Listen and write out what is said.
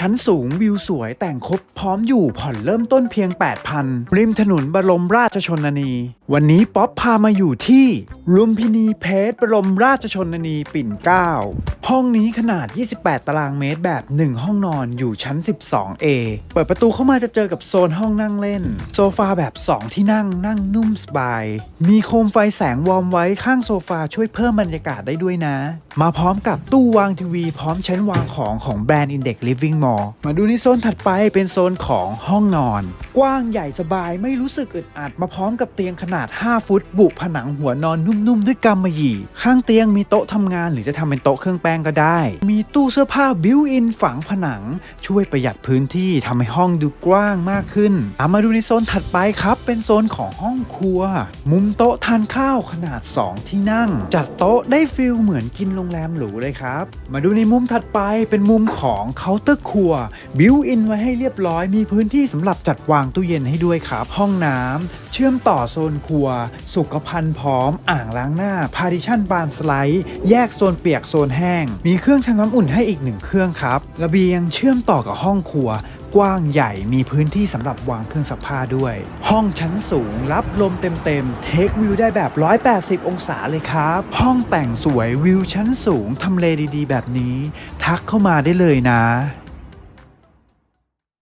ชั้นสูงวิวสวยแต่งครบพร้อมอยู่ผ่อนเริ่มต้นเพียง 8,000ริมถนนบรมราชชนนีวันนี้ป๊อปพามาอยู่ที่ลุมพินีเพชรบรมราชชนนีปิ่นเกล้าห้องนี้ขนาด 28 ตารางเมตรแบบ 1 ห้องนอนอยู่ชั้น 12A เปิดประตูเข้ามาจะเจอกับโซนห้องนั่งเล่น โซฟาแบบ 2 ที่นั่งนั่งนุ่มสบาย มีโคมไฟแสงวอร์มไว้ข้างโซฟาช่วยเพิ่มบรรยากาศได้ด้วยนะ มาพร้อมกับตู้วางทีวี พร้อมชั้นวางของของแบรนด์ Index Living Mall มาดูในโซนถัดไปเป็นโซนของห้องนอน กว้างใหญ่สบายไม่รู้สึกอึดอัดมาพร้อมกับเตียงขนาดนาด 5 ฟุต บุผนังหัวนอนนุ่มๆ ด้วยกำมะหยี่ ข้างเตียงมีโต๊ะทำงานหรือจะทำเป็นโต๊ะเครื่องแป้งก็ได้ มีตู้เสื้อผ้าบิวอินฝังผนัง ช่วยประหยัดพื้นที่ทำให้ห้องดูกว้างมากขึ้นเอามาดูในโซนถัดไปครับ เป็นโซนของห้องครัว มุมโต๊ะทานข้าวขนาด 2 ที่นั่ง จัดโต๊ะได้ฟิลเหมือนกินโรงแรมหรูเลยครับ มาดูในมุมถัดไปเป็นมุมของเคาน์เตอร์ครัวบิวอินไว้ให้เรียบร้อยมีพื้นที่สำหรับจัดวางตู้เย็นให้ด้วยครับห้องน้ำ เชื่อมต่อโซนครัว สุขภัณฑ์พร้อม อ่างล้างหน้า พาริชันบานสไลด์ แยกโซนเปียกโซนแห้ง มีเครื่องทำน้ำอุ่นให้อีกหนึ่งเครื่องครับ ระเบียงเชื่อมต่อกับห้องครัวกว้างใหญ่มีพื้นที่สำหรับวางเครื่องซักผ้าด้วย ห้องชั้นสูงรับลมเต็มๆ เทควิวได้แบบ 180 องศาเลยครับ ห้องแต่งสวยวิวชั้นสูงทำเลดีๆ แบบนี้ ทักเข้ามาได้เลยนะ